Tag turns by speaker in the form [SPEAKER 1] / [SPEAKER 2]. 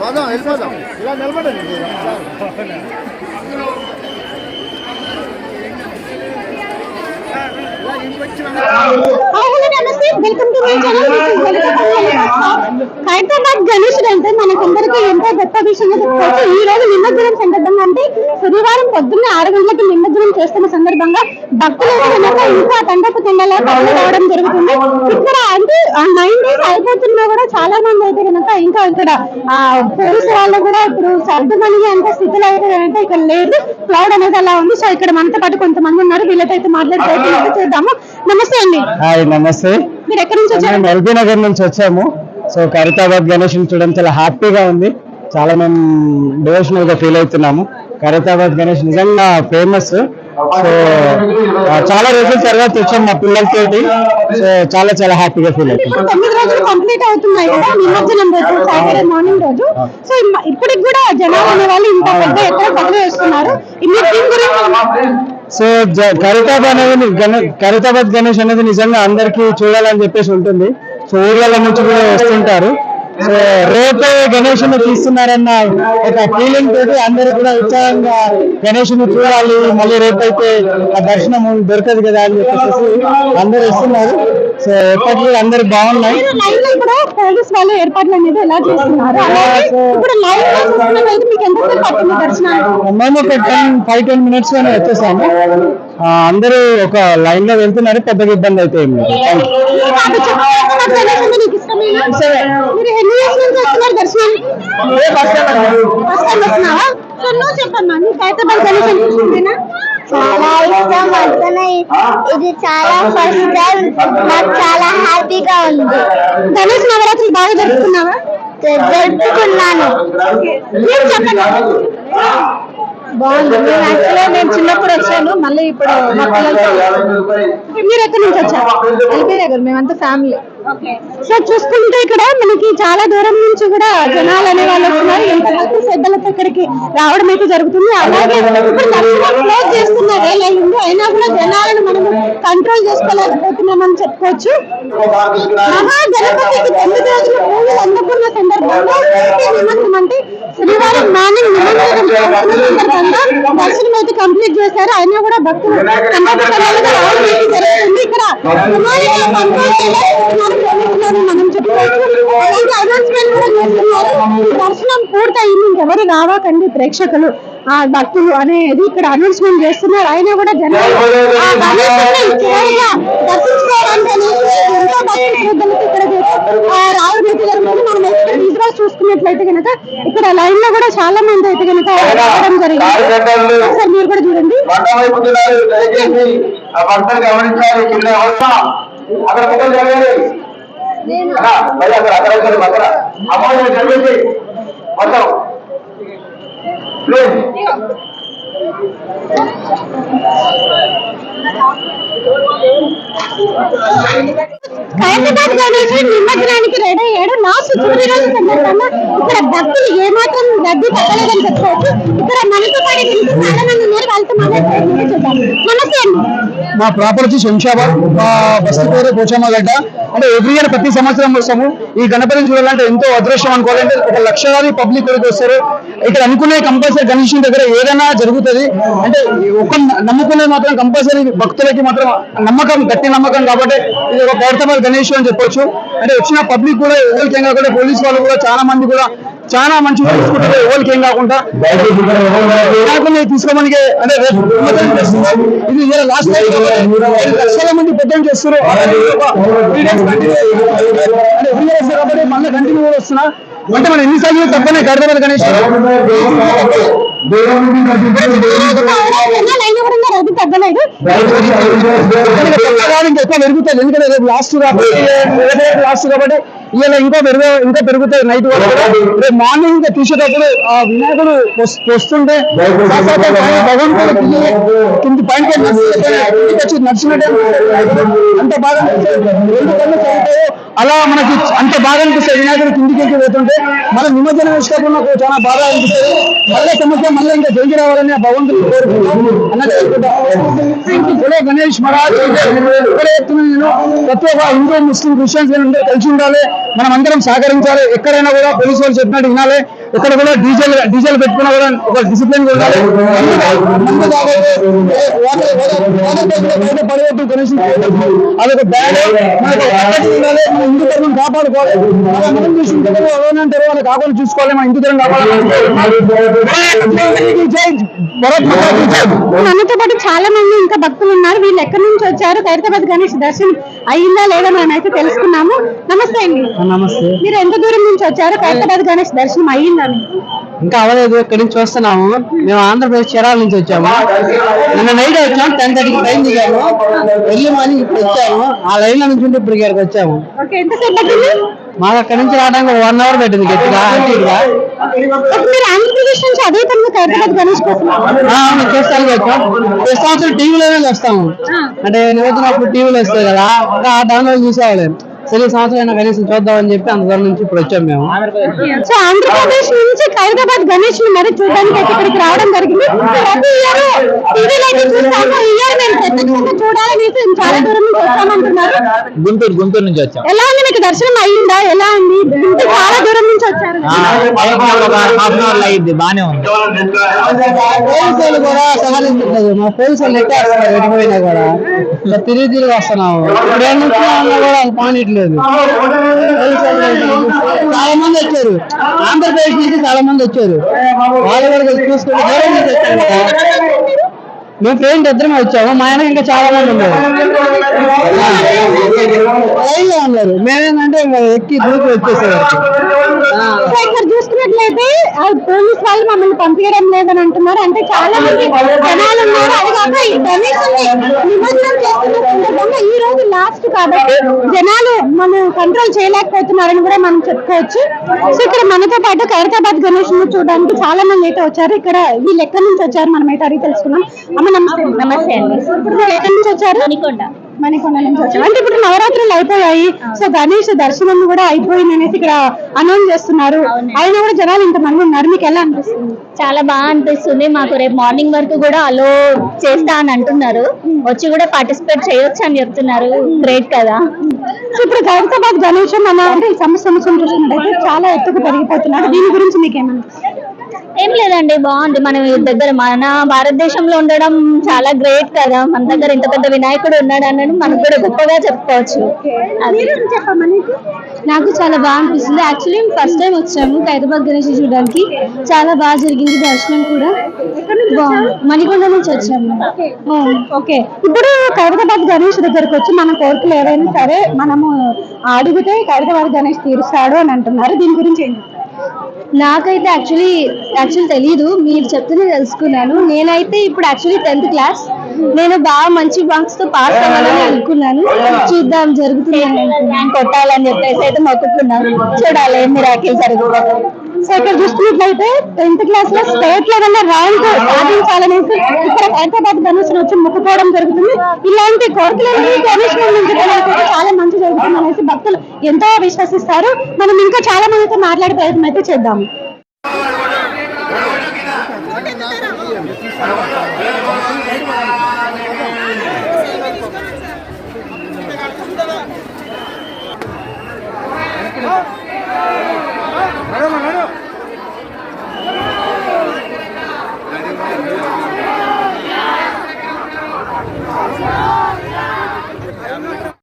[SPEAKER 1] పోదాం వెళ్ళిపోదాం ఇలా నిలబడండి
[SPEAKER 2] hello welcome to my channel Hyderabad గణేశుడు అంటే మనకందరికీ ఎంతో గొప్ప విషయంగా చెప్పుకోవచ్చు ఈ రోజు నిమజ్జనం సందర్భంగా అంటే శనివారం పొద్దున్న ఆరు గంటలకి నిమజ్జనం చేస్తున్న సందర్భంగా భక్తులు ఇంకా తండపు తిండలా రావడం జరుగుతుంది. ఇక్కడ అంటే నైన్ డేస్ అయిపోతున్నా కూడా చాలా మంది అయితే కనుక ఇంకా ఇక్కడ ఆ పోలీసు వాళ్ళు కూడా ఇప్పుడు సర్దుమని అంటే స్థితిలో అయితే కనుక ఇక్కడ లేదు క్లౌడ్ అనేది అలా ఉంది. సో ఇక్కడ మనతో పాటు కొంతమంది ఉన్నారు. వీళ్ళతో అయితే మాట్లాడే ప్రయత్నం అయితే చేద్దాము. నమస్తే అండి.
[SPEAKER 3] హాయ్ నమస్తే.
[SPEAKER 2] మీరు ఎక్కడి నుంచి వచ్చారు
[SPEAKER 3] మేము ఎల్బీ నగర్ నుంచి వచ్చాము. సో ఖైరతాబాద్ గణేష్ చూడడం చాలా హ్యాపీగా ఉంది. చాలా మేము డివోషనల్గా ఫీల్ అవుతున్నాము. ఖైరతాబాద్ గణేష్ నిజంగా ఫేమస్ సో చాలా రోజుల తర్వాత వచ్చాము మా పిల్లలతోటి. సో చాలా చాలా హ్యాపీగా ఫీల్ అవుతున్నాం.
[SPEAKER 2] ఇప్పుడు తొమ్మిది రోజులు కంప్లీట్ అవుతున్నాయి కదా నిమజ్జనం రోజు సాటర్డే మార్నింగ్ రోజు. సో ఇప్పటికి కూడా జనాలు అనే వాళ్ళు ఇంత పెద్ద ఎక్కడ గురించి
[SPEAKER 3] సో జ- అనేది గణ- గణేష్ అనేది నిజంగా అందరికీ చూడాలని చెప్పేసి ఉంటుంది. సో ఊర్ల నుంచి కూడా వస్తుంటారు. సో రేపే గణేషుని తీస్తున్నారన్న ఒక ఫీలింగ్ తోటి అందరూ కూడా ఉత్సాహంగా గణేషుని చూడాలి. మళ్ళీ రేపైతే ఆ దర్శనం దొరకదు కదా అని చెప్పేసి అందరూ వస్తున్నారు. సో ఎప్పటికీ అందరు బాగున్నాయి.
[SPEAKER 2] లైవ్లో ఇప్పుడు పోలీస్ వాళ్ళు ఏర్పాట్లు అనేది ఎలా చేస్తున్నారు? అలాగే ఇప్పుడు లైవ్లో చూస్తున్నట్లయితే మీకు ఎంతసేపు పట్టింది దర్శనానికి?
[SPEAKER 3] మేము ఒక టెన్ ఫైవ్ టెన్ మినిట్స్లోనే వచ్చేసాము. అందరూ ఒక లైన్లో వెళ్తున్నారు పెద్దగా ఇబ్బంది అయితే ఏం లేదు
[SPEAKER 4] ఇది చాలా ఫస్ట్ టైం నాకు చాలా హ్యాపీగా ఉంది
[SPEAKER 2] గణేష్ నవరాత్రులు బాగా జరుపుకున్నావా
[SPEAKER 4] జరుపుకున్నాను
[SPEAKER 2] మీరు చెప్పండి
[SPEAKER 4] బాగుంది.
[SPEAKER 2] నేను యాక్చువల్గా నేను చిన్నప్పుడు వచ్చాను. మళ్ళీ ఇప్పుడు మా పిల్లలతో మీరు ఎక్కడి నుంచి వచ్చారు?
[SPEAKER 4] ఎల్బీ నగర్. మేమంతా ఫ్యామిలీ.
[SPEAKER 2] సో చూసుకుంటే ఇక్కడ మనకి చాలా దూరం నుంచి కూడా జనాలు అనే వాళ్ళు వస్తున్నారు. ఎంత భక్తి శ్రద్ధలతో ఇక్కడికి రావడం అయితే జరుగుతుంది. అలాగే క్లోజ్ చేస్తున్న వేళ ఉంది అయినా కూడా జనాలను మనం కంట్రోల్ చేసుకోలేకపోతున్నామని చెప్పుకోవచ్చు. మహా గణపతికి తొమ్మిది రోజుల పూజలు అందుకున్న సందర్భంగా అంటే శనివారం మార్నింగ్ దర్శనం అయితే కంప్లీట్ చేశారు. అయినా కూడా భక్తులు జరుగుతుంది. ఇక్కడ మనం అనౌన్స్మెంట్ కూడా చేస్తున్నారు. దర్శనం పూర్తయింది. ఇంకెవరు రావాకండి ప్రేక్షకులు ఆ భక్తులు అనేది ఇక్కడ అనౌన్స్మెంట్ చేస్తున్నారు. అయినా కూడా జనాలు అనేసి ఎంతో ఆ, రావడం అయితే జరుగుతుంది మనం ఇక్కడ చూసుకున్నట్లయితే కనుక ఇక్కడ లైన్లో కూడా చాలా మంది అయితే కనుక రావడం జరిగింది. ఒకసారి మీరు కూడా చూడండి. నిమజ్జనానికి రెడీ లాస్ట్ చివరి రోజు సందర్భంగా ఇక్కడ భక్తులు ఏమాత్రం రద్దీ తగ్గలేదని చెప్పుకోవచ్చు ఇక్కడ మనతో పాటు చాలా మంది ఉన్నారు.
[SPEAKER 3] మా ప్రాపర్ వచ్చి శంషాబాద్ మా బస్తీ పేరు పోచమ్మగడ్డ అంటే ఎవ్రీ ఇయర్ ప్రతి సంవత్సరం వస్తాము. ఈ గణపతిని చూడాలంటే ఎంతో అదృష్టం అనుకోవాలంటే ఒక లక్షలాది పబ్లిక్ వరకు వస్తారు. ఇక్కడ అనుకునే కంపల్సరీ గణేష్ దగ్గర ఏదైనా జరుగుతుంది. అంటే ఒక నమ్ముకునే మాత్రం కంపల్సరీ భక్తులకి మాత్రం నమ్మకం గట్టి నమ్మకం కాబట్టి ఇది ఒక పౌర్తమల్ గణేష్ అని చెప్పొచ్చు. అంటే వచ్చిన పబ్లిక్ కూడా ఎవరికేం కాకుండా పోలీస్ వాళ్ళు కూడా చాలా మంది కూడా చాలా మంచిగా చూసుకుంటారు ఎవరికి ఏం కాకుండా వినాయకుడిని తీసుకోమని అంటే. ఇది లాస్ట్ లక్షల మంది పెద్దలు చేస్తారు కాబట్టి మళ్ళీ కంటిన్యూ వస్తున్నా. అంటే మనం ఎన్నిసార్లు తప్పనే గడపదు గణేష్ ఎక్కువ పెరుగుతుంది ఎందుకంటే రేపు లాస్ట్ కాబట్టి లాస్ట్ కాబట్టి ఇలా ఇంకా పెరుగు ఇంకా పెరుగుతాయి నైట్. రేపు మార్నింగ్ ఇంకా తీసేటప్పుడు ఆ వినాయకుడు వస్- వస్తుంటే భగవంతుడు కింద- పైన వచ్చి నడిచినట్టే. అంత బాగా. రెండు కళ్ళు అలా మనకి అంత బాగా అనిపిస్తుంది. వినాయకుడు కిందికి వెళ్తుంటే పోతుంటే మన నిమజ్జనం వేసుకున్న చాలా బాగా అనిపిస్తుంది. మళ్ళీ సమస్య మళ్ళీ ఇంకా జల్ది రావాలని ఆ భగవంతుడు కోరుకుంటాం గణేష్ మహారాజ్ ఇక్కడ నేను. ప్రతి ఒక్క హిందూ ముస్లిం క్రిస్టియన్స్ అందరూ కలిసి ఉండాలి. మనం అందరం సహకరించాలి. ఎక్కడైనా కూడా పోలీసు వాళ్ళు చెప్పినట్టు వినాలి. ఎక్కడ కూడా డీజిల్ డీజిల్ పెట్టుకున్నా కూడా ఒక డిసిప్లిన్ ఉండాలి. గణేష్ అదొక బ్యాడ్ మనకు మన హిందూ ధర్మం మన ఎవరైనా అంటారు వాళ్ళు కాపాడు చూసుకోవాలి మన జై.
[SPEAKER 2] మనతో పాటు చాలా మంది ఇంకా భక్తులు ఉన్నారు. వీళ్ళు ఎక్కడి నుంచి వచ్చారు? ఖైరతాబాద్ గణేష్ దర్శనం అయ్యిందా లేదా మనం అయితే తెలుసుకున్నాము. నమస్తే అండి.
[SPEAKER 3] నమస్తే.
[SPEAKER 2] మీరు ఎంత దూరం నుంచి వచ్చారు? ఖైరతాబాద్ గణేష్ దర్శనం అయ్యిందా?
[SPEAKER 3] ఇంకా అవ్వలేదు ఇక్కడి నుంచి వస్తున్నాము? మేము ఆంధ్రప్రదేశ్ చీరాల నుంచి వచ్చాము. నిన్న నైట్ వచ్చాము టెన్ థర్టీకి ట్రైన్ దిగాము. వెళ్ళి మార్నింగ్ ఇప్పుడు వచ్చాము. ఆ లైన్లో నుంచి ఉంటే ఇప్పుడు ఇక్కడికి వచ్చాము.
[SPEAKER 2] ఎంతసేపు పట్టింది?
[SPEAKER 3] మాకు అక్కడి నుంచి రావడానికి వన్ అవర్ పెట్టింది గట్టిగా
[SPEAKER 2] మీరు ఆంధ్రప్రదేశ్ నుంచి అదే పనులు ఖైరతాబాద్ గణేష్ కోసం?
[SPEAKER 3] ఆ, అవును చేస్తాను వచ్చాం ప్రతి సంవత్సరం టీవీలోనే వస్తాము అంటే నివచ్చినప్పుడు టీవీలో వస్తాయి కదా ఇంకా ఆ టైంలో చూసేవాళ్ళు. సరే సంవత్సరం అయినా కనీసం చూద్దామని చెప్పి అంత దూరం నుంచి ఇప్పుడు వచ్చాం మేము.
[SPEAKER 2] సో ఆంధ్రప్రదేశ్ నుంచి ఖైరతాబాద్ గణేష్ని మరి చూడడానికి ఇక్కడికి రావడం జరిగింది. ప్రతి ఇయర్ టీవీలో అయితే చూస్తాము
[SPEAKER 5] గుంటూరు గుంటూరు నుంచి వచ్చాం.
[SPEAKER 2] ఎలా ఉంది మీకు దర్శనం అయ్యిందా ఎలా ఉంది? ఇంత చాలా దూరం నుంచి వచ్చారు.
[SPEAKER 5] ఒక హాఫ్ అన్ అవర్ అయ్యింది బానే ఉంది.
[SPEAKER 3] పోలీసులు కూడా మా ఎటుపోయినా కూడా. తిరిగి తిరిగి వస్తున్నాము. కూడా అది పానిట్లేదు. చాలా మంది వచ్చారు. ఆంధ్రప్రదేశ్ నుంచి చాలా మంది వచ్చారు. వాళ్ళు కూడా చూసుకుంటే దూరం నుంచి వచ్చారు కదా. మేము పేరెంట్ ఇద్దరమే వచ్చాము. మా ఆయన ఇంకా చాలా మంది ఉన్నారు. ఉన్నారు మేమేంటంటే ఎక్కి దూకి వచ్చేసారు
[SPEAKER 2] సో ఇక్కడ చూసుకున్నట్లయితే పోలీస్ వాళ్ళు మమ్మల్ని పంపించడం లేదని అంటున్నారు. అంటే చాలా మంది జనాలు ఉన్నారు. అది కాక ఈ నిమజ్జనం చేస్తున్న సందర్భంగా ఈ రోజు లాస్ట్ కాబట్టి జనాలు మనం కంట్రోల్ చేయలేకపోతున్నారని కూడా మనం చెప్పుకోవచ్చు. సో ఇక్కడ మనతో పాటు ఖైరతాబాద్ గణేష్ చూడడానికి చాలా మంది అయితే వచ్చారు. ఇక్కడ వీళ్ళు ఎక్కడి నుంచి వచ్చారు మనం అయితే అడిగి తెలుసుకున్నాం అమ్మ నమస్తే. నమస్తే అండి. ఎక్కడి నుంచి వచ్చారు? మణికొండ. మణికొండ నుంచి వచ్చారు. అంటే ఇప్పుడు నవరాత్రులు అయిపోయాయి సో గణేష్ దర్శనం కూడా అయిపోయింది అనేసి ఇక్కడ అనౌన్స్ చేస్తున్నారు. అయినా కూడా జనాలు ఇంతమంది ఉన్నారు. మీకు ఎలా అనిపిస్తుంది?
[SPEAKER 6] చాలా బాగా అనిపిస్తుంది. మాకు రేపు మార్నింగ్ వరకు కూడా అలో చేస్తా అని అంటున్నారు. వచ్చి కూడా పార్టిసిపేట్ చేయొచ్చు అని చెప్తున్నారు. గ్రేట్ కదా.
[SPEAKER 2] సో ఇప్పుడు ఖైరతాబాద్ గణేష్ మన అంటే ఈ సంవత్సరం చాలా ఎత్తుకు పెరిగిపోతున్నారు. దీని గురించి మీకు ఏమనిపిస్తుంది
[SPEAKER 6] ఏం లేదండి బాగుంది. మన దగ్గర మన భారతదేశంలో ఉండడం చాలా గ్రేట్ కదా. మన దగ్గర ఇంత పెద్ద వినాయకుడు ఉన్నాడు అనడం మనకు కూడా గొప్పగా చెప్పుకోవచ్చు. నాకు? చాలా బాగా అనిపిస్తుంది. యాక్చువల్లీ ఫస్ట్ టైం వచ్చాము హైదరాబాద్ గణేష్ చూడడానికి. చాలా బాగా జరిగింది దర్శనం కూడా. బాగుంది మణికొండ నుంచి వచ్చాము.
[SPEAKER 2] ఓకే. ఇప్పుడు ఖైరతాబాద్ గణేష్ దగ్గరకు వచ్చి మన కోరికలు ఏవైనా సరే మనము అడిగితే ఖైరతాబాద్ గణేష్ తీరుస్తాడు అని అంటున్నారు. దీని గురించి ఏంటి?
[SPEAKER 6] నాకైతే యాక్చువల్లీ యాక్చువల్ తెలీదు మీరు చెప్తేనే తెలుసుకున్నాను. నేనైతే ఇప్పుడు యాక్చువల్లీ టెన్త్ క్లాస్ నేను బాగా మంచి మార్క్స్తో పాస్ అవ్వాలని అనుకున్నాను. చూద్దాం జరుగుతుంది కొట్టాలని చెప్పేసి అయితే మొక్కుకున్నాను. చూడాలి మీరు మిరాకిల్ జరుగుతుంది.
[SPEAKER 2] సో ఇక్కడ చూసుకున్నట్లయితే టెన్త్ క్లాస్లో స్టేట్ లెవెల్లో ర్యాంక్ సాధించాలనేసి ఇక్కడ హైదరాబాద్ గణేష్ వచ్చి మొక్కుకోవడం జరుగుతుంది. ఇలాంటి కోరికలు గణేష్ నుంచి చాలా మంచి జరుగుతుంది అనేసి భక్తులు ఎంతో విశ్వసిస్తారు. మనం ఇంకా చాలా మందితో మాట్లాడే ప్రయత్నం అయితే చేద్దాము